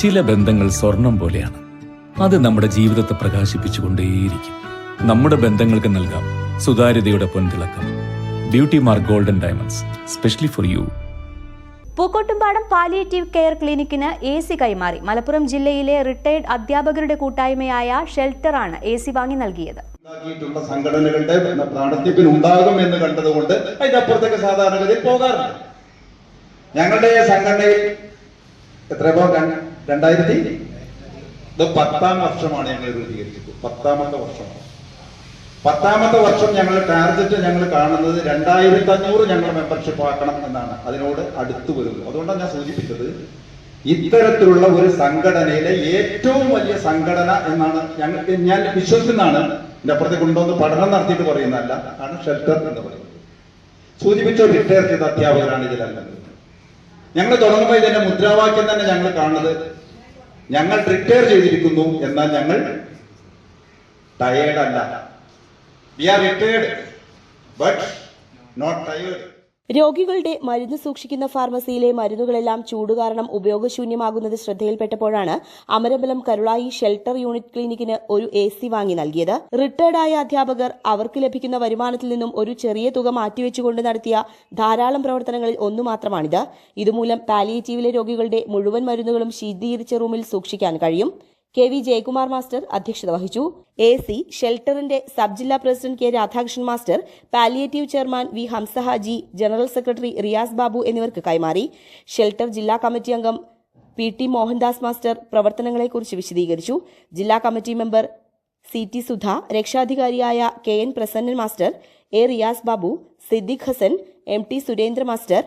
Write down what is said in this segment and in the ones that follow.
ചില ബന്ധങ്ങൾ സ്വർണം പോലെയാണ്. അത് നമ്മുടെ ജീവിതത്തെ പ്രകാശിപ്പിച്ചുകൊണ്ടേയിരിക്കും. നമ്മുടെ ബന്ധങ്ങൾക്ക് നൽകാം സുതാര്യതയുടെ പൊൻതിളക്കം. Beauty mark golden diamonds specially for you Pookkottumpadam palliative care ക്ലിനിക്കിന് A C കൈമാറി. മലപ്പുറം ജില്ലയിലെ റിട്ടയർഡ് അധ്യാപകരുടെ കൂട്ടായ്മയായ ഷെൽട്ടറാണ് എ സി വാങ്ങി നൽകിയത്. ഉണ്ടാക്കിയിട്ടുള്ള സംഘടനകളുടെ നടത്തിപ്പിന് ഉണ്ടാകും എന്ന് കണ്ടതുകൊണ്ട് അതിന്റെ അപ്പുറത്തേക്ക് സാധാരണഗതിയിൽ പോകാറുണ്ട്. ഞങ്ങളുടെ സംഘടനയിൽ എത്രയോ രണ്ടായിരത്തി ഇത് പത്താം വർഷമാണ് ഞങ്ങൾ രൂപീകരിച്ചത്. പത്താമത്തെ വർഷമാണ് പത്താമത്തെ വർഷം ഞങ്ങൾ ടാർഗറ്റ് ഞങ്ങൾ കാണുന്നത് രണ്ടായിരത്തി അഞ്ഞൂറ് ഞങ്ങൾ മെമ്പർഷിപ്പ് ആക്കണം എന്നാണ്. അതിനോട് അടുത്തു വരുന്നത്. അതുകൊണ്ടാണ് ഞാൻ സൂചിപ്പിച്ചത്. ഇത്തരത്തിലുള്ള ഒരു സംഘടനയിലെ ഏറ്റവും വലിയ സംഘടന എന്നാണ് ഞങ്ങൾ ഞാൻ വിശ്വസിക്കുന്നതാണ്. എന്റെ അപ്പുറത്തെ കൊണ്ടുവന്ന് പഠനം നടത്തിയിട്ട് പറയുന്നതല്ല. ആണ് ഷെൽട്ടർ എന്ന് പറയുന്നത്. സൂചിപ്പിച്ച റിട്ടയർ ചെയ്ത അധ്യാപകരാണ് ഇതിലല്ലത് ഞങ്ങൾ തുടങ്ങുമ്പോൾ ഇതിന്റെ മുദ്രാവാക്യം തന്നെ ഞങ്ങൾ കാണുന്നത്. ഞങ്ങൾ റിട്ടയർ ചെയ്തിരിക്കുന്നു എന്നാൽ ഞങ്ങൾ ടയേർഡ് അല്ല. We are retired but not tired രോഗികളുടെ മരുന്ന് സൂക്ഷിക്കുന്ന ഫാർമസിയിലെ മരുന്നുകളെല്ലാം ചൂട് കാരണം ഉപയോഗശൂന്യമാകുന്നത് ശ്രദ്ധയിൽപ്പെട്ടപ്പോഴാണ് അമരബലം കരുളായി ഷെൽട്ടർ യൂണിറ്റ് ക്ലിനിക്കിന് ഒരു എ സി വാങ്ങി നൽകിയത്. റിട്ടയർഡായ അധ്യാപകർ അവർക്ക് ലഭിക്കുന്ന വരുമാനത്തിൽ നിന്നും ഒരു ചെറിയ തുക മാറ്റിവെച്ചുകൊണ്ട് നടത്തിയ ധാരാളം പ്രവർത്തനങ്ങളിൽ ഒന്നു മാത്രമാണിത്. ഇതുമൂലം പാലിയേറ്റീവിലെ രോഗികളുടെ മുഴുവൻ മരുന്നുകളും ശീതീകരിച്ച റൂമിൽ സൂക്ഷിക്കാൻ കഴിയും. കെ വി ജയകുമാർ മാസ്റ്റർ അധ്യക്ഷത വഹിച്ചു. എ സി ഷെൽട്ടറിന്റെ സബ് ജില്ലാ president K Radhakrishnan master palliative chairman V Hamsa Haji general secretary Riyas Babu എന്നിവർക്ക് കൈമാറി. ഷെൽട്ടർ ജില്ലാ കമ്മിറ്റി അംഗം പി ടി മോഹൻദാസ് മാസ്റ്റർ പ്രവർത്തനങ്ങളെക്കുറിച്ച് വിശദീകരിച്ചു. ജില്ലാ committee member C T Sudha രക്ഷാധികാരിയായ K N Prasannan master A Riyas Babu Siddique Hasan M T Surendra master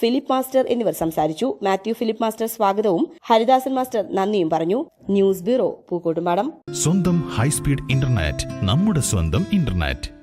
Philip master എന്നിവർ സംസാരിച്ചു. Mathew Philip master സ്വാഗതവും ഹരിദാസൻ മാസ്റ്റർ നന്ദിയും പറഞ്ഞു. News bureau Pookkottumpadam. സ്വന്തം ഹൈസ്പീഡ് ഇന്റർനെറ്റ് നമ്മുടെ സ്വന്തം ഇന്റർനെറ്റ്.